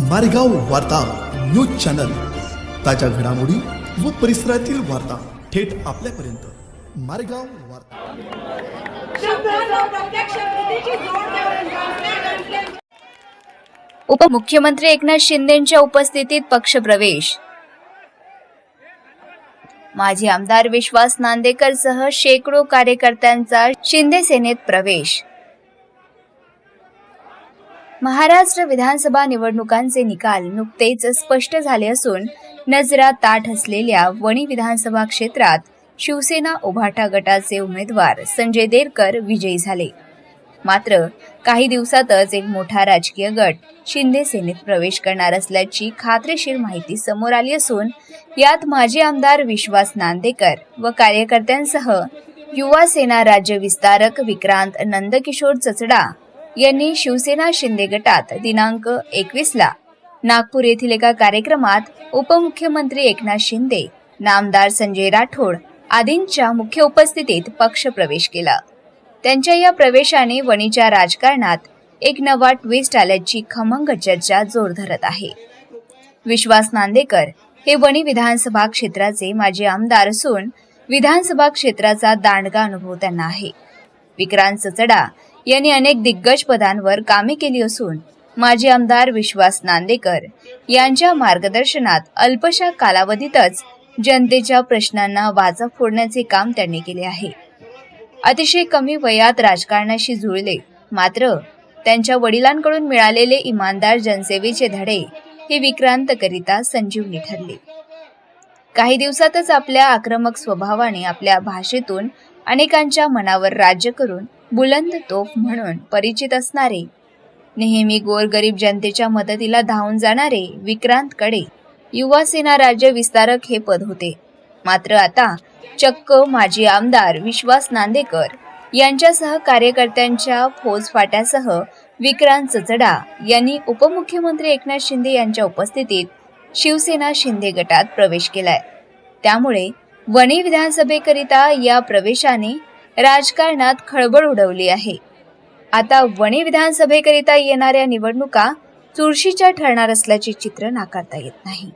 मारेगाव वार्ता news channel. ताज्या घडामोडी व परिसरातील वार्ता थेट आपल्यापर्यंत. मारेगाव वार्ता. उपमुख्यमंत्री एकनाथ शिंदेच्या उपस्थितीत पक्षप्रवेश. माजी आमदार विश्वास नांदेकर सह शेकडो कार्यकर्त्यांचा शिंदे सेनेत प्रवेश. महाराष्ट्र विधानसभा निवडणुकांचे निकाल नुकतेच स्पष्ट झाले असून नजरा ताठ असलेल्या वणी विधानसभा क्षेत्रात शिवसेना उभाटा गटाचे उमेदवार संजय देरकर विजयी झाले. मात्र काही दिवसातच एक मोठा राजकीय गट शिंदे सेनेत प्रवेश करणार असल्याची खात्रीशीर माहिती समोर आली असून यात माजी आमदार विश्वास नांदेकर व कार्यकर्त्यांसह युवा सेना राज्य विस्तारक विक्रांत नंदकिशोर चचडा यांनी शिवसेना शिंदे गटात दिनांक एकवीसला नागपूर येथील एका कार्यक्रमात उपमुख्यमंत्री एकनाथ शिंदे नामदार संजय राठोड आदींच्या मुख्य उपस्थितीत पक्ष प्रवेश केला. त्यांच्या या प्रवेशाने वणीच्या राजकारणात एक नवा ट्विस्ट आल्याची खमंग चर्चा जोर धरत आहे. विश्वास नांदेकर हे वणी विधानसभा क्षेत्राचे माजी आमदार असून विधानसभा क्षेत्राचा दांडगा अनुभव त्यांना आहे. विक्रांत चचडा यांनी अनेक दिग्गज पदांवर कामे केली असून माजी आमदार विश्वास नांदेकर यांच्या मार्गदर्शनात अल्पशा कालावधीतच जनतेच्या प्रश्नांना वाचा फोडण्याचे काम त्यांनी केले आहे. अतिशय कमी वयात राजकारणाशी जुळले मात्र त्यांच्या वडिलांकडून मिळालेले इमानदार जनसेवेचे धडे हे विक्रांतकरिता संजीवनी ठरले. काही दिवसातच आपल्या आक्रमक स्वभावाने आपल्या भाषेतून अनेकांच्या मनावर राज्य करून बुलंद तोफ म्हणून परिचित असणारे नेहमी गोरगरीब जनतेच्या मदतीला धावून जाणारे विक्रांतकडे युवा सेना राज्य विस्तारक हे पद होते. मात्र आता चक्क माजी आमदार विश्वास नांदेकर यांच्यासह कार्यकर्त्यांच्या फौजफाट्यासह विक्रांत चचडा यांनी उपमुख्यमंत्री एकनाथ शिंदे यांच्या उपस्थितीत शिवसेना शिंदे गटात प्रवेश केलाय. त्यामुळे वणी विधानसभेकरिता या प्रवेशाने राजकारणात खळबळ उडवली आहे. आता वणी विधानसभेकरिता येणाऱ्या निवडणुका चुरशीच्या ठरणार असल्याचे चित्र नाकारता येत नाही.